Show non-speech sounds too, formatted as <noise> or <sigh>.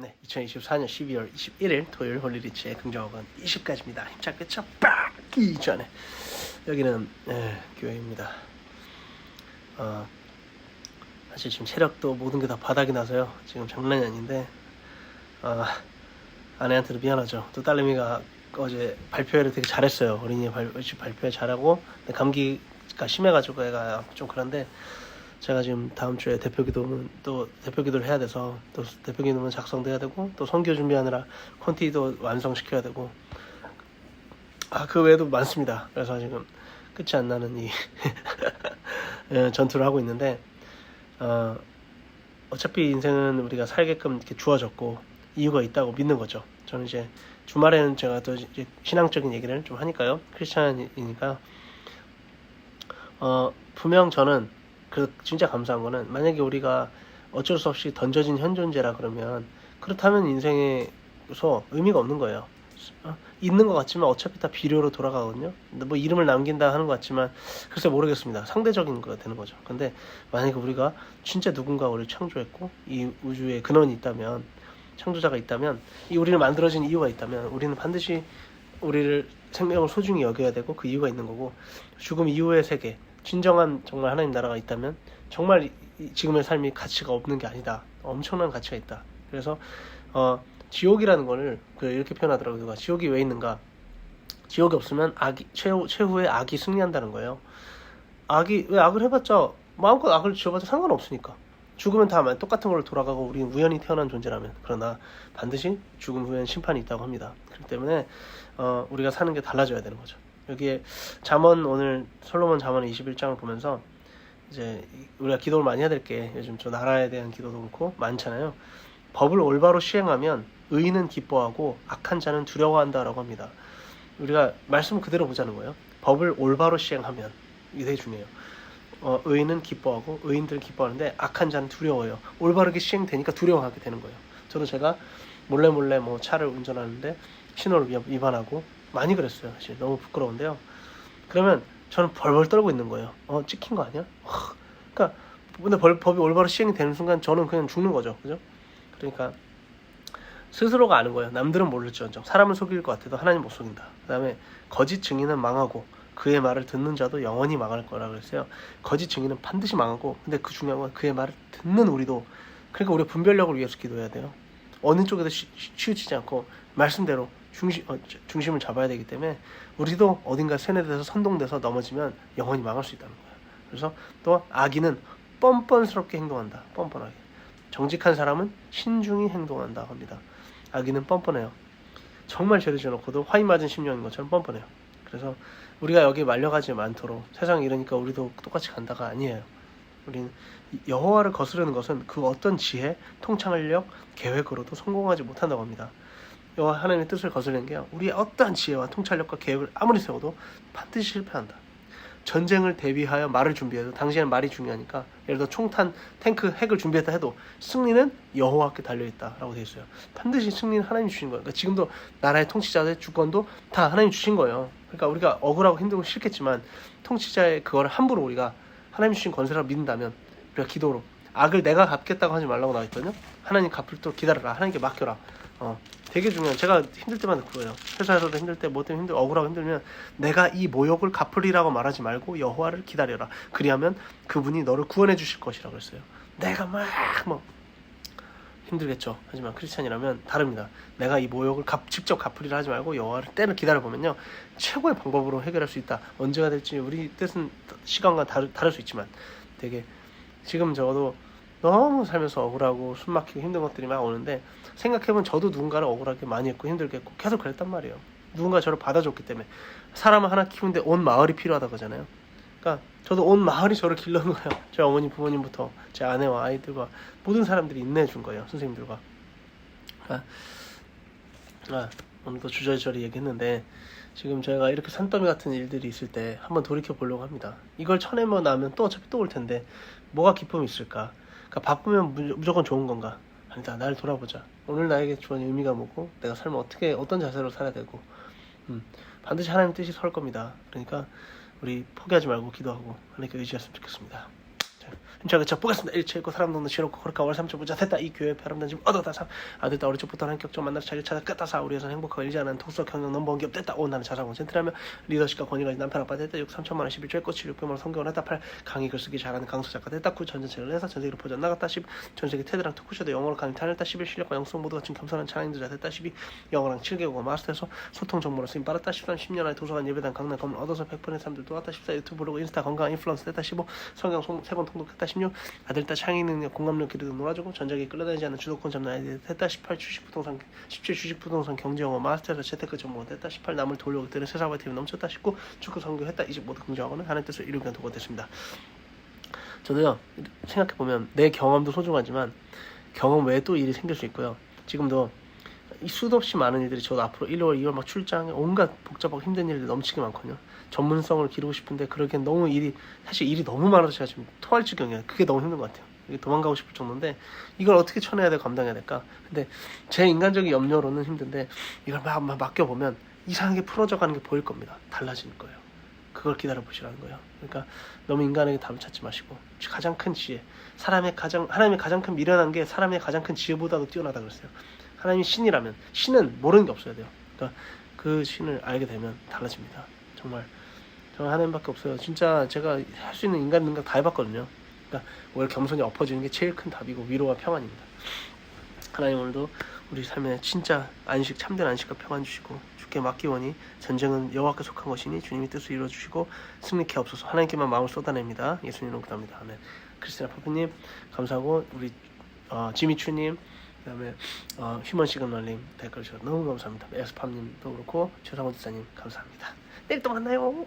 네, 2024년 12월 21일 토요일 홀리리치의 긍정어건 20까지입니다. 힘차게 빡이 전에 여기는 예, 교회입니다. 어, 사실 지금 체력도 모든 게 다 바닥이 나서요. 지금 장난이 아닌데 어, 아내한테도 미안하죠. 또 딸내미가 어제 발표회를 되게 잘했어요. 어린이 발, 발표회 잘하고 감기가 심해가지고 애가 좀 그런데 제가 지금 다음 주에 대표 기도는 또 대표 기도를 해야 돼서 또 대표 기도는 작성도 해야 되고 또 선교 준비하느라 콘티도 완성시켜야 되고 아 그 외에도 많습니다. 그래서 지금 끝이 안 나는 이 <laughs> 예, 전투를 하고 있는데 어, 어차피 인생은 우리가 살게끔 이렇게 주어졌고 이유가 있다고 믿는 거죠. 저는 이제 주말에는 제가 또 신앙적인 얘기를 좀 하니까요. 크리스찬이니까 어, 분명 저는 그 진짜 감사한 거는 만약에 우리가 어쩔 수 없이 던져진 현 존재라 그러면 그렇다면 인생에서 의미가 없는 거예요. 어? 있는 것 같지만 어차피 다 비료로 돌아가거든요. 근데 뭐 이름을 남긴다 하는 것 같지만 글쎄 모르겠습니다. 상대적인 거가 되는 거죠. 근데 만약에 우리가 진짜 누군가 우리를 창조했고 이 우주에 근원이 있다면 창조자가 있다면 이 우리를 만들어진 이유가 있다면 우리는 반드시 우리를 생명을 소중히 여겨야 되고 그 이유가 있는 거고 죽음 이후의 세계 진정한 정말 하나님 나라가 있다면 정말 지금의 삶이 가치가 없는 게 아니다. 엄청난 가치가 있다. 그래서 어, 지옥이라는 거를 그 이렇게 표현하더라고요. 누가 지옥이 왜 있는가? 지옥이 없으면 악이 최후 최후의 악이 승리한다는 거예요. 악이 왜 악을 해봤자 마음껏 악을 지어봐도 상관없으니까. 죽으면 다 똑같은 걸로 돌아가고 우리는 우연히 태어난 존재라면 그러나 반드시 죽음 후엔 심판이 있다고 합니다. 그렇기 때문에 어, 우리가 사는 게 달라져야 되는 거죠. 여기에 잠언 오늘 솔로몬 잠언 21장을 보면서 이제 우리가 기도를 많이 해야 될 게 요즘 저 나라에 대한 기도도 그렇고 많잖아요. 법을 올바로 시행하면 의인은 기뻐하고 악한 자는 두려워한다라고 합니다. 우리가 말씀을 그대로 보자는 거예요. 법을 올바로 시행하면 이게 되게 중요해요. 어, 의인은 기뻐하고 의인들은 기뻐하는데 악한 자는 두려워요. 올바르게 시행되니까 두려워하게 되는 거예요. 저도 제가 몰래 몰래 뭐 차를 운전하는데 신호를 위- 위반하고 많이 그랬어요. 사실 너무 부끄러운데요. 그러면 저는 벌벌 떨고 있는 거예요. 어 찍힌 거 아니야? 하, 그러니까 근데 벌, 법이 올바로 시행이 되는 순간 저는 그냥 죽는 거죠. 그죠? 그러니까 스스로가 아는 거예요. 남들은 모를지언정 사람을 속일 것 같아도 하나님 못 속인다. 그다음에 거짓 증인은 망하고 그의 말을 듣는 자도 영원히 망할 거라 그랬어요. 거짓 증인은 반드시 망하고 근데 그 중요한 건 그의 말을 듣는 우리도 그러니까 우리 가 분별력을 위해서 기도해야 돼요. 어느 쪽에도 치우치지 않고 말씀대로 중심 어, 저- 중심을 잡아야 되기 때문에 우리도 어딘가 세뇌돼서 선동돼서 넘어지면 영원히 망할 수 있다는 거예요. 그래서 또 악인은 뻔뻔스럽게 행동한다. 뻔뻔하게. 정직한 사람은 신중히 행동한다 합니다. 악인은 뻔뻔해요. 정말 죄를 지어놓고도 화인 맞은 심령인 것처럼 뻔뻔해요. 그래서 우리가 여기 말려가지 않도록 세상에 이러니까 우리도 똑같이 간다가 아니에요. 우리는 여호와를 거스르는 것은 그 어떤 지혜, 통찰력, 계획으로도 성공하지 못한다고 합니다. 여호와 하나님의 뜻을 거스르는 게 우리의 어떠한 지혜와 통찰력과 계획을 아무리 세워도 반드시 실패한다. 전쟁을 대비하여 말을 준비해도 당시에는 말이 중요하니까 예를 들어 총탄, 탱크, 핵을 준비했다 해도 승리는 여호와께 달려 있다라고 되어 있어요. 반드시 승리는 하나님 이 주신 거예요. 그러니까 지금도 나라의 통치자의 주권도 다 하나님 이 주신 거예요. 그러니까 우리가 억울하고 힘들고 싫겠지만 통치자의 그거를 함부로 우리가 하나님 이 주신 권세라고 믿는다면 우리가 기도로 악을 내가 갚겠다고 하지 말라고 나와 있거든요. 하나님 갚을 때 기다려라. 하나님께 맡겨라. 어, 되게 중요한. 제가 힘들 때마다 그거예요. 회사에서도 힘들 때, 뭐 때문에 힘들, 억울하고 힘들면 내가 이 모욕을 갚으리라고 말하지 말고 여호와를 기다려라. 그리하면 그분이 너를 구원해 주실 것이라고 했어요. 내가 막뭐 힘들겠죠. 하지만 크리스찬이라면 다릅니다. 내가 이 모욕을 갚, 직접 갚으리라 하지 말고 여호와를 때를 기다려 보면요 최고의 방법으로 해결할 수 있다. 언제가 될지 우리 뜻은 시간과 다르, 다를 수 있지만 되게 지금 저도 너무 살면서 억울하고 숨막히고 힘든 것들이 막 오는데 생각해보면 저도 누군가를 억울하게 많이 했고 힘들게 했고 계속 그랬단 말이에요. 누군가 저를 받아줬기 때문에 사람을 하나 키우는데 온 마을이 필요하다 그러잖아요. 그러니까 저도 온 마을이 저를 길러는 거예요. <laughs> 제 어머니 부모님부터 제 아내와 아이들과 모든 사람들이 인내해 준 거예요. 선생님들과. 아, 아 오늘도 주저리저리 얘기했는데 지금 저희가 이렇게 산더미 같은 일들이 있을 때 한번 돌이켜 보려고 합니다. 이걸 쳐내면 나면 또 어차피 또 올 텐데 뭐가 기쁨이 있을까? 그러니까 바쁘면 무- 무조건 좋은 건가? 아니다. 나를 돌아보자. 오늘 나에게 주어진 의미가 뭐고 내가 삶을 어떻게 어떤 자세로 살아야 되고 음, 반드시 하나님 뜻이 설 겁니다. 그러니까 우리 포기하지 말고 기도하고 하나님께 의지했으면 좋겠습니다. 저가 저 보겠습니다. 일체 있고 사람 동네 싫었고 그렇게 월 삼천 부자 됐다. 이 교회 바람단 지금 얻어다 삼. 아 됐다. 우리 쪽부터 한격좀 만나서 자기 찾아 끄다 사. 우리 회사는 행복하고 일지 않은 독서 경영 넘버원 기업 됐다. 오 나는 자사고 센트라면 리더십과 권위가 남편 아빠 됐다. 6 3천만 원 11조 했고 7 600만 원 성경을 했다. 8 강의 글쓰기 잘하는 강수 작가 됐다. 9 전전책을 내서 전 세계로 포전 나갔다. 10 전세계 테드랑 토크쇼도 영어로 강의 다녔다. 11 실력과 영성 모두 갖춘 겸손한 찬양인자 됐다. 12 영어랑 7개국어 마스터해서 소통 정보로 쓰임 받았다. 13 10년 안에 도서관 예배당 강남 건물 얻어서 100번의 사람들 또 왔다. 14 유튜브 블로그 인스타 건강 인플루언서 됐다. 15 성경 세번 통독했다. 16 아들 딸 창의 능력 공감력 기르도 놀아주고 전작에 끌려다니지 않는 주도권 잡는 아이들 됐다. 18 주식 부동산 17 주식 부동산 경제 영어 마스터에서 재테크 전문 됐다. 18 남을 돌려오기 때문에 세상과 팀이 넘쳤다. 19 축구 성교 했다. 이제 모두 긍정하고는 하나님 뜻을 이루기 위한 도가 됐습니다. 저도요 생각해 보면 내 경험도 소중하지만 경험 외에 또 일이 생길 수 있고요. 지금도 이 수도 없이 많은 일들이 저도 앞으로 1월, 2월 막 출장 온갖 복잡하고 힘든 일들이 넘치게 많거든요. 전문성을 기르고 싶은데 그러기엔 너무 일이 사실 일이 너무 많아서 제가 지금 토할 지경이에요. 그게 너무 힘든 것 같아요. 도망가고 싶을 정도인데 이걸 어떻게 쳐내야 돼 감당해야 될까? 근데 제 인간적인 염려로는 힘든데 이걸 막, 막 맡겨보면 이상하게 풀어져 가는 게 보일 겁니다. 달라지는 거예요. 그걸 기다려 보시라는 거예요. 그러니까 너무 인간에게 답을 찾지 마시고 가장 큰 지혜, 사람의 가장 하나님의 가장 큰 미련한 게 사람의 가장 큰 지혜보다도 뛰어나다 그랬어요. 하나님이 신이라면 신은 모르는 게 없어야 돼요. 그러니까 그 신을 알게 되면 달라집니다. 정말 정말 하나님밖에 없어요. 진짜 제가 할 수 있는 인간 능력 다 해봤거든요. 그러니까 오히려 겸손히 엎어지는 게 제일 큰 답이고 위로와 평안입니다. 하나님 오늘도 우리 삶에 진짜 안식 참된 안식과 평안 주시고 주께 맡기오니 전쟁은 여호와께 속한 것이니 주님이 뜻을 이루어 주시고 승리케 없어서 하나님께만 마음을 쏟아냅니다. 예수님으로 기도합니다. 아멘. 크리스티나 파프님 감사하고 우리 어, 지미추님 그다음에 어, 휴먼 시그널님 댓글 주셔서 너무 감사합니다. 에스팜님도 그렇고 최상원 지사님 감사합니다. 내일 또 만나요.